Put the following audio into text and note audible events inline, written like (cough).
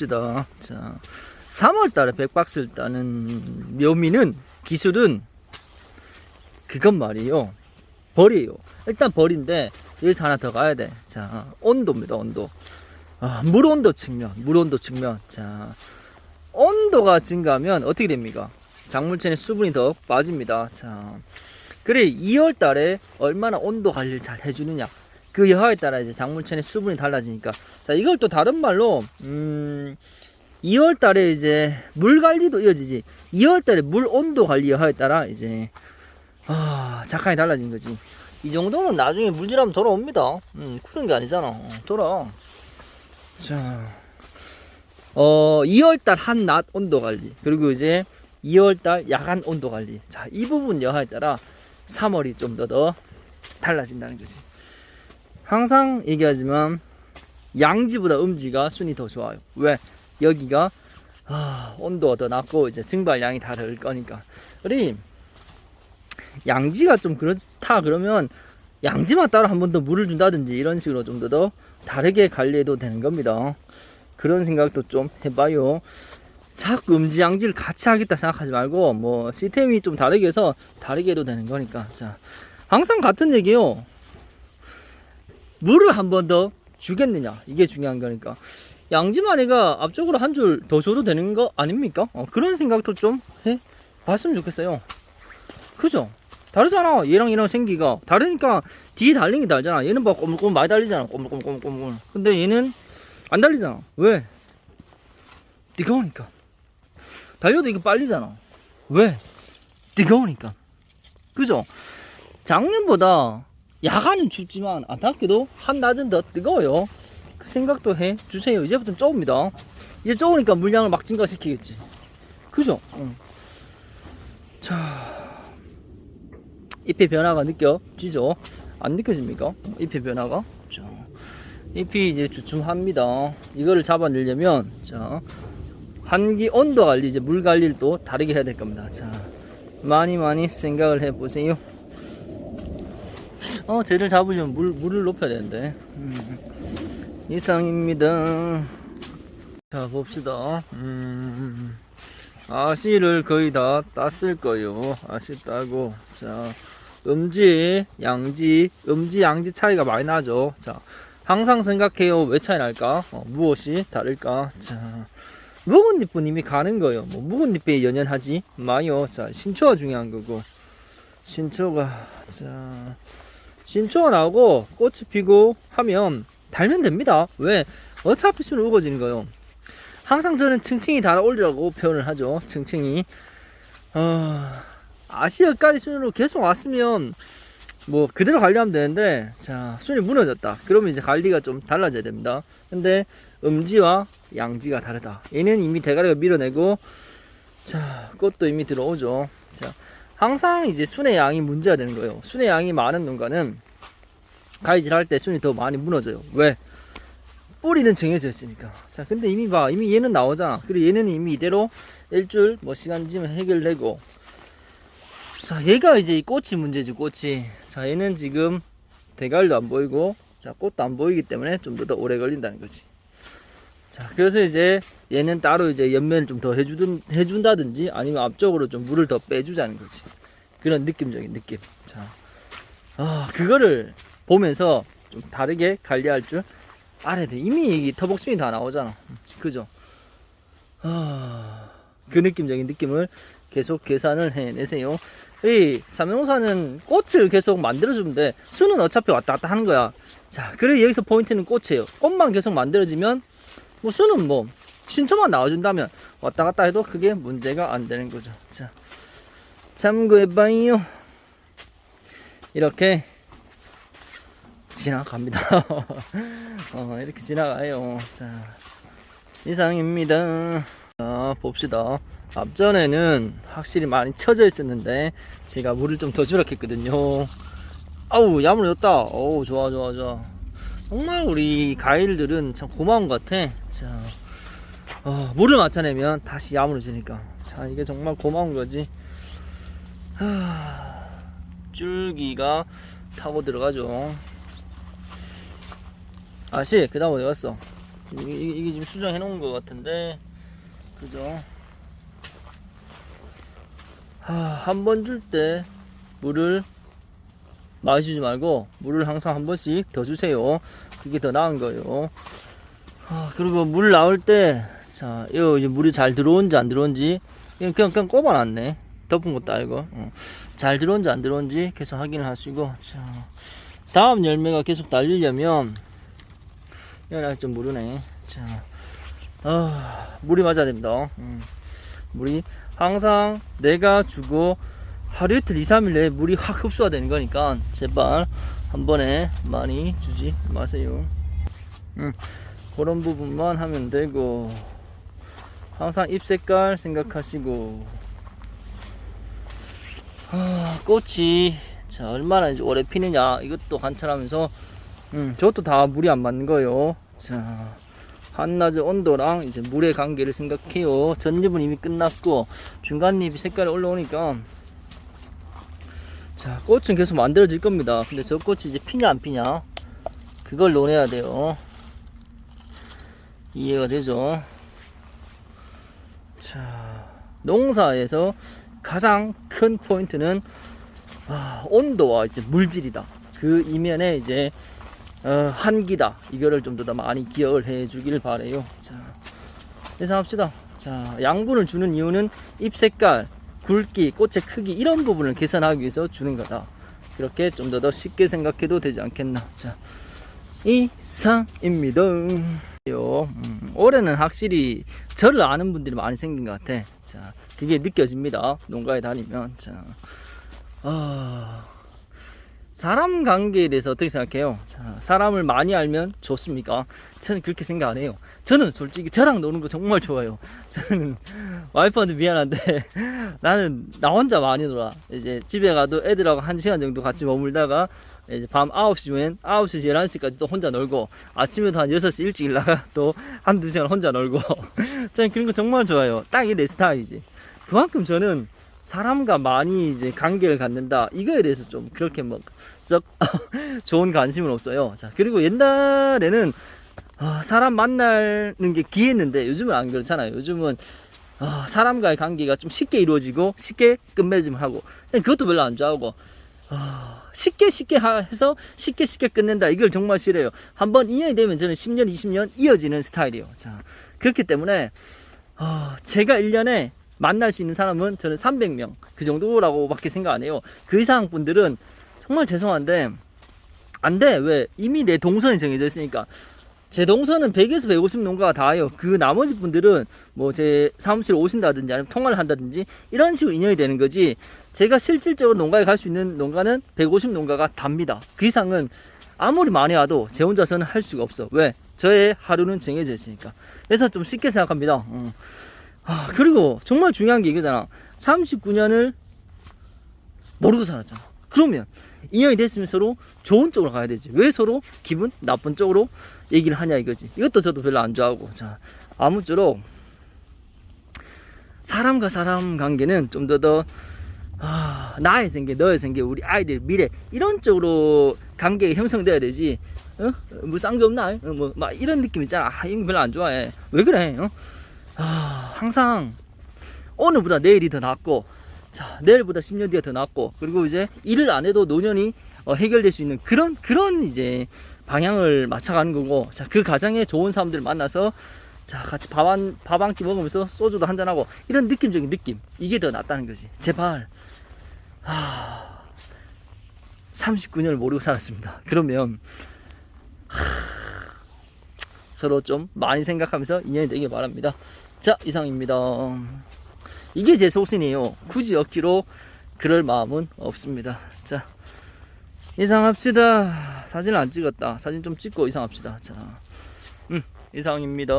봅시다. 자, 3월 달에 백박스를 따는 묘미는 기술은 그것 말이에요. 벌이에요. 일단 벌인데 여기서 하나 더 가야 돼. 자, 온도입니다. 온도. 아, 물 온도 측면, 물 온도 측면. 자, 온도가 증가하면 어떻게 됩니까? 작물체내 수분이 더 빠집니다. 자, 그래 2월 달에 얼마나 온도 관리를 잘 해주느냐. 그 여하에 따라 이제 작물체내 수분이 달라지니까. 자, 이걸 또 다른 말로, 음, 2월 달에 이제 물 관리도 이어지지. 2월 달에 물 온도 관리 여하에 따라 이제, 아, 작황이 달라진 거지. 이 정도는 나중에 물질하면 돌아옵니다. 음, 그런 게 아니잖아. 어, 돌아. 자, 어, 2월 달 한 낮 온도 관리. 그리고 이제 2월 달 야간 온도 관리. 자, 이 부분 여하에 따라 3월이 좀 더더 달라진다는 거지. 항상 얘기하지만 양지보다 음지가 순이 더 좋아요. 왜? 여기가 아, 온도가 더 낮고 이제 증발량이 다를 거니까. 우리 양지가 좀 그렇다 그러면 양지만 따로 한 번 더 물을 준다든지 이런 식으로 좀더더 다르게 관리해도 되는 겁니다. 그런 생각도 좀 해봐요. 자꾸 음지 양지를 같이 하겠다 생각하지 말고 뭐 시스템이 좀 다르게 해서 다르게 해도 되는 거니까 자 항상 같은 얘기요. 물을 한 번 더 주겠느냐 이게 중요한 거니까 양지마리가 앞쪽으로 한 줄 더 줘도 되는 거 아닙니까? 어, 그런 생각도 좀 해 봤으면 좋겠어요. 그죠? 다르잖아. 얘랑 얘랑 생기가 다르니까 뒤에 달린 게 다르잖아. 얘는 막 꼬물꼬물 많이 달리잖아. 꼬물꼬물꼬물꼬물. 근데 얘는 안 달리잖아. 왜? 뜨거우니까. 달려도 이게 빨리잖아. 왜? 뜨거우니까. 그죠? 작년보다 야간은 춥지만 안타깝게도 한낮은 더 뜨거워요. 그 생각도 해 주세요. 이제부터는 쪼입니다. 이제 쪼으니까 물량을 막 증가시키겠지. 그죠? 응. 자, 잎의 변화가 느껴지죠? 안 느껴집니까? 잎의 변화가? 자, 잎이 이제 주춤합니다. 이거를 잡아내려면, 자, 한기 온도 관리, 이제 물 관리를 또 다르게 해야 될 겁니다. 자, 많이 많이 생각을 해 보세요. 어, 쟤를 잡으려면 물, 물을 높여야 되는데. 음, 이상입니다. 자, 봅시다. 음, 아씨를 거의 다 땄을 거요. 아씨 따고. 자, 음지, 양지, 음지, 양지 차이가 많이 나죠. 자, 항상 생각해요. 왜 차이 날까? 어, 무엇이 다를까? 자, 묵은 잎은 이미 가는 거예요. 뭐, 묵은 잎에 연연하지 마요. 자, 신초가 중요한 거고. 신초가, 자, 신초가 나오고 꽃이 피고 하면 달면 됩니다. 왜? 어차피 수는 우거지는 거예요. 항상 저는 층층이 달아 올리라고 표현을 하죠. 층층이. 어, 아시아까지 순으로 계속 왔으면 뭐 그대로 관리하면 되는데 자 순이 무너졌다. 그러면 이제 관리가 좀 달라져야 됩니다. 근데 음지와 양지가 다르다. 얘는 이미 대가리가 밀어내고 자 꽃도 이미 들어오죠. 자 항상 이제 순의 양이 문제가 되는 거예요. 순의 양이 많은 농가는 가위질 할 때 순이 더 많이 무너져요. 왜? 뿌리는 정해져 있으니까. 자, 근데 이미 봐. 이미 얘는 나오잖아. 그리고 얘는 이미 이대로 일주일 뭐 시간쯤 해결되고. 자, 얘가 이제 이 꽃이 문제지, 꽃이. 자, 얘는 지금 대갈도 안 보이고, 자, 꽃도 안 보이기 때문에 좀 더 오래 걸린다는 거지. 자, 그래서 이제 얘는 따로 이제 연면을 좀 더 해주든, 해준다든지 아니면 앞쪽으로 좀 물을 더 빼주자는 거지. 그런 느낌적인 느낌. 자, 아, 그거를 보면서 좀 다르게 관리할 줄 알아야 돼. 이미 이 터벅순이 다 나오잖아. 그죠? 아, 그 느낌적인 느낌을 계속 계산을 해내세요. 이 삼명사는 꽃을 계속 만들어주면 돼. 수는 어차피 왔다 갔다 하는 거야. 자, 그래 여기서 포인트는 꽃이에요. 꽃만 계속 만들어지면 뭐 수는 뭐 신초만 나와준다면 왔다 갔다 해도 그게 문제가 안 되는 거죠. 자, 참고해봐요. 이렇게 지나갑니다. (laughs) 어, 이렇게 지나가요. 자, 이상입니다. 자, 봅시다. 앞전에는 확실히 많이 쳐져 있었는데, 제가 물을 좀더 주락했거든요. 아우, 야무졌다. 어우, 좋아, 좋아, 좋아. 정말 우리 가일들은 참 고마운 것 같아. 자, 어, 물을 맞춰내면 다시 야무져지니까. 자, 이게 정말 고마운 거지. 하, 줄기가 타고 들어가죠. 아씨, 그 다음 어디 갔어? 이게, 이게, 지금 수정해 놓은 것 같은데 그죠 한 번 줄 때 물을 주지 말고 물을 항상 한 번씩 더 주세요 그게 더 나은 거예요 아, 그리고 물 나올 때 자, 요 이제 물이 잘 들어온지 안 들어온지 그냥 그냥, 꼽아놨네. 덮은 것도 알고 어. 잘 들어온지 안 들어온지 계속 확인을 하시고 자 다음 열매가 계속 달리려면 이거 좀 무르네. 자 아, 물이 맞아야 됩니다. 음. 물이 항상 내가 주고 하루 이틀 2, 3일 내에 물이 확 흡수가 되는 거니까 제발 한 번에 많이 주지 마세요. 음, 그런 부분만 하면 되고 항상 잎 색깔 생각하시고. 아, 꽃이 자 얼마나 이제 오래 피느냐 이것도 관찰하면서. 음, 저것도 다 물이 안 맞는 거예요. 자 한낮의 온도랑 이제 물의 관계를 생각해요. 전잎은 이미 끝났고 중간잎이 색깔이 올라오니까. 자 꽃은 계속 만들어질 겁니다. 근데 저 꽃이 이제 피냐 안 피냐 그걸 논해야 돼요 이해가 되죠 자 농사에서 가장 큰 포인트는 아, 온도와 이제 물질이다. 그 이면에 이제 어, 한기다. 이거를 좀 더 많이 기억을 해주길 바래요. 자, 계산합시다. 자, 양분을 주는 이유는 잎 색깔, 굵기, 꽃의 크기 이런 부분을 계산하기 위해서 주는 거다. 그렇게 좀 더 더 쉽게 생각해도 되지 않겠나. 자, 이상입니다. 요, 음, 올해는 확실히 저를 아는 분들이 많이 생긴 것 같아. 자, 그게 느껴집니다. 농가에 다니면. 자, 아, 사람 관계에 대해서 어떻게 생각해요? 자, 사람을 많이 알면 좋습니까? 저는 그렇게 생각 안 해요. 저는 솔직히 저랑 노는 거 정말 좋아요. (laughs) 저는 와이프한테 미안한데 (laughs) 나는 나 혼자 많이 놀아. 이제 집에 가도 애들하고 한 시간 정도 같이 머물다가 이제 밤 9시면 9시, 11시까지 또 혼자 놀고 아침에도 한 6시 일찍 일나가 또 한두 시간 혼자 놀고 (laughs) 저는 그런 거 정말 좋아요. 딱 이게 내 스타일이지. 그만큼 저는 사람과 많이 이제 관계를 갖는다. 이거에 대해서 좀 그렇게 뭐썩 (laughs) 좋은 관심은 없어요. 자 그리고 옛날에는 아, 사람 만나는 게 귀했는데 요즘은 안 그렇잖아요. 요즘은 아, 사람과의 관계가 좀 쉽게 이루어지고 쉽게 끝맺음을 하고 그냥 그것도 별로 안 좋아하고 아, 쉽게 쉽게 하- 해서 쉽게 쉽게 끝낸다. 이걸 정말 싫어요. 한번 인연이 되면 저는 10년 20년 이어지는 스타일이에요. 자 그렇기 때문에 아, 제가 1년에 만날 수 있는 사람은 저는 300명 그 정도라고밖에 생각 안 해요. 그 이상 분들은 정말 죄송한데 안 돼. 왜? 이미 내 동선이 정해져 있으니까. 제 동선은 100에서 150 농가가 다예요. 그 나머지 분들은 뭐 제 사무실에 오신다든지 아니면 통화를 한다든지 이런 식으로 인연이 되는 거지. 제가 실질적으로 농가에 갈 수 있는 농가는 150 농가가 답니다. 그 이상은 아무리 많이 와도 제 혼자서는 할 수가 없어. 왜? 저의 하루는 정해져 있으니까. 그래서 좀 쉽게 생각합니다. 음. 아, 그리고 정말 중요한 게 이거잖아. 39년을 모르고 살았잖아. 그러면 인연이 됐으면 서로 좋은 쪽으로 가야 되지. 왜 서로 기분 나쁜 쪽으로 얘기를 하냐 이거지. 이것도 저도 별로 안 좋아하고. 자, 아무쪼록 사람과 사람 관계는 좀 더더 아, 나의 생계, 너의 생계, 우리 아이들 미래 이런 쪽으로 관계가 형성돼야 되지. 어? 뭐 쌍도 없나? 어, 뭐막 이런 느낌 있잖아. 아, 이거 별로 안 좋아해. 왜 그래? 어? 아, 항상 오늘보다 내일이 더 낫고 자 내일보다 10년 뒤가 더 낫고 그리고 이제 일을 안 해도 노년이 어, 해결될 수 있는 그런 그런 이제 방향을 맞춰가는 거고 자그 가장에 좋은 사람들 만나서 자 같이 밥 한 밥 한 끼 먹으면서 소주도 한잔 하고 이런 느낌적인 느낌. 이게 더 낫다는 거지. 제발. 아 39년을 모르고 살았습니다. 그러면 하, 서로 좀 많이 생각하면서 인연이 되길 바랍니다. 자, 이상입니다. 이게 제 소신이에요. 굳이 억지로 그럴 마음은 없습니다. 자, 이상합시다. 사진 안 찍었다. 사진 좀 찍고 이상합시다. 자, 음, 이상입니다.